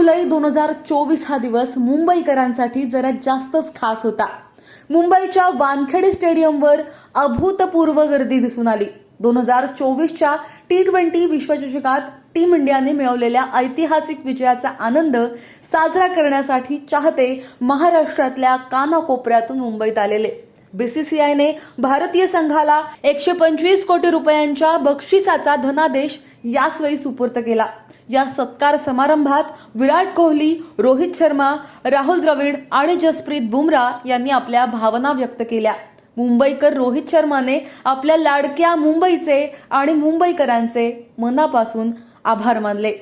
जुलै दोन हजार चोवीस हा दिवस मुंबईकरांसाठी जरा जास्तच खास होता. मुंबईच्या वानखेडे स्टेडियमवर अभूतपूर्व गर्दी दिसून आली. दोन हजार चोवीसच्या टी ट्वेंटी विश्वचषकात टीम इंडियाने मिळवलेल्या ऐतिहासिक विजयाचा आनंद साजरा करण्यासाठी चाहते महाराष्ट्रातल्या कानाकोपऱ्यातून मुंबईत आलेले. बीसीसीआयने भारतीय संघाला एकशे पंचवीस कोटी रुपयांच्या बक्षिसाचा धनादेश याचवेळी सुपूर्त केला. या सत्कार समारंभात विराट कोहली रोहित शर्मा राहुल द्रविड आणि जसप्रीत बुमराह यांनी आपल्या भावना व्यक्त केल्या. मुंबईकर रोहित शर्माने आपल्या लाडक्या मुंबईचे आणि मुंबईकरांचे मनापासून आभार मानले.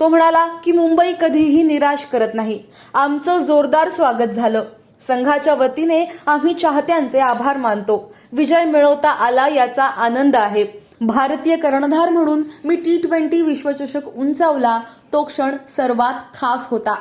तो म्हणाला की मुंबई कधीही निराश करत नाही. आमचं जोरदार स्वागत झालं. संघाच्या वतीने आम्ही चाहत्यांचे आभार मानतो. विजय मिळवता आला याचा आनंद आहे. भारतीय कर्णधार म्हणून मी टी ट्वेंटी विश्वचषक उंचावला तो क्षण सर्वात खास होता.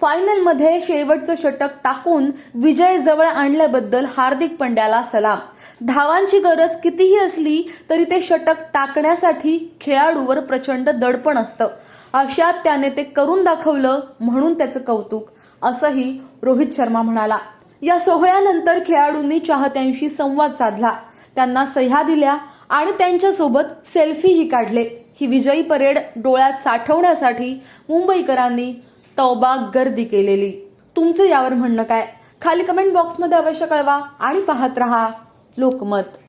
फायनलमध्ये शेवटचं षटक टाकून विजय जवळ आणल्याबद्दल हार्दिक पंड्याला सलाम. धावांची गरज कितीही असली तरी ते षटक टाकण्यासाठी खेळाडूवर प्रचंड दडपण असतं. अशात त्याने ते करून दाखवलं म्हणून त्याचं कौतुक असंही रोहित शर्मा म्हणाला. या सोहळ्यानंतर खेळाडूंनी चाहत्यांशी संवाद साधला. त्यांना सह्या दिल्या आणि त्यांच्यासोबत सेल्फीही काढले. ही विजयी परेड डोळ्यात साठवण्यासाठी मुंबईकरांनी तौबा गर्दी केलेली. तुमचं यावर म्हणणं काय? खाली कमेंट बॉक्समध्ये अवश्य कळवा आणि पाहत रहा लोकमत.